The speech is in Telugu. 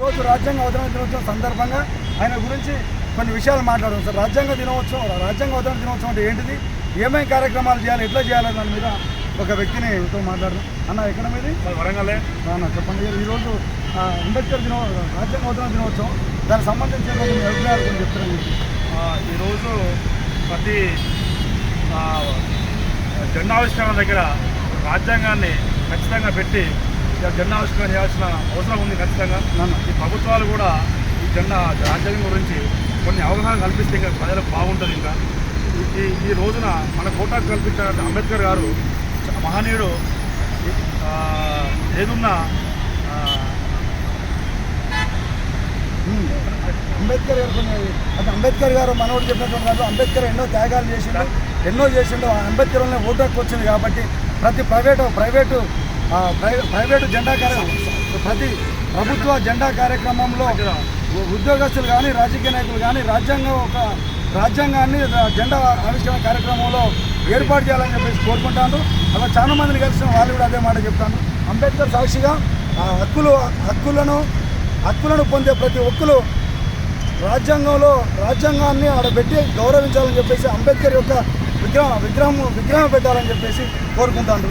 రోజు రాజ్యాంగ అవతరణ దినోత్సవం సందర్భంగా ఆయన గురించి కొన్ని విషయాలు మాట్లాడడం సార్ రాజ్యాంగ దినోత్సవం రాజ్యాంగ అవతరణ దినోత్సవం అంటే ఏంటిది? ఏమేమి కార్యక్రమాలు చేయాలి ఎట్లా చేయాలి దాని మీద ఒక వ్యక్తిని తో మాట్లాడడం. అన్న ఎక్కడ మీది? వరంగలే. అన్న చెప్పండి. ఈరోజు అంబేద్కర్ దినో రాజ్యాంగ అవతరణ దినోత్సవం దానికి సంబంధించిన అభిప్రాయాలు కొన్ని ఆ, ఈరోజు ప్రతి జెండావిష్కరణ దగ్గర రాజ్యాంగాన్ని ఖచ్చితంగా పెట్టి జెండా ఆవిష్కరణ చేయాల్సిన అవసరం ఉంది ఖచ్చితంగా. నన్ను ఈ ప్రభుత్వాలు కూడా ఈ జెండా రాజ్యాంగం గురించి కొన్ని అవగాహన కల్పిస్తే ఇంకా ప్రజలకు బాగుంటుంది ఇంకా. ఈ- ఈ రోజున మన కోటాకు కల్పించిన అంబేద్కర్ గారు మహనీయుడు ఏదున్నా అంబేద్కర్ గారు కొన్ని అంటే అంబేద్కర్ గారు మనోడు చెప్పినటువంటి కాదు అంబేద్కర్ ఎన్నో త్యాగాలు చేసిండు ఎన్నో చేసిండు అంబేద్కర్ వల్లనే ఓటాకు వచ్చింది కాబట్టి ప్రతి ప్రైవేటు ప్రైవేటు ప్రైవేటు జెండా కార్యక్రమం ప్రతి ప్రభుత్వ జెండా కార్యక్రమంలో ఉద్యోగస్తులు కానీ రాజకీయ నాయకులు కానీ రాజ్యాంగం ఒక రాజ్యాంగాన్ని జెండా ఆవిష్కరణ కార్యక్రమంలో ఏర్పాటు చేయాలని చెప్పేసి కోరుకుంటాను. అలా చాలా మందిని కలిసిన వాళ్ళు కూడా అదే మాట చెప్తాను. అంబేద్కర్ సాక్షిగా ఆ హక్కులు హక్కులను హక్కులను పొందే ప్రతి ఒక్కరు రాజ్యాంగంలో రాజ్యాంగాన్ని ఆడ పెట్టి గౌరవించాలని చెప్పేసి అంబేద్కర్ యొక్క విగ్రహం విగ్రహం విగ్రహం పెట్టాలని చెప్పేసి కోరుకుంటాను.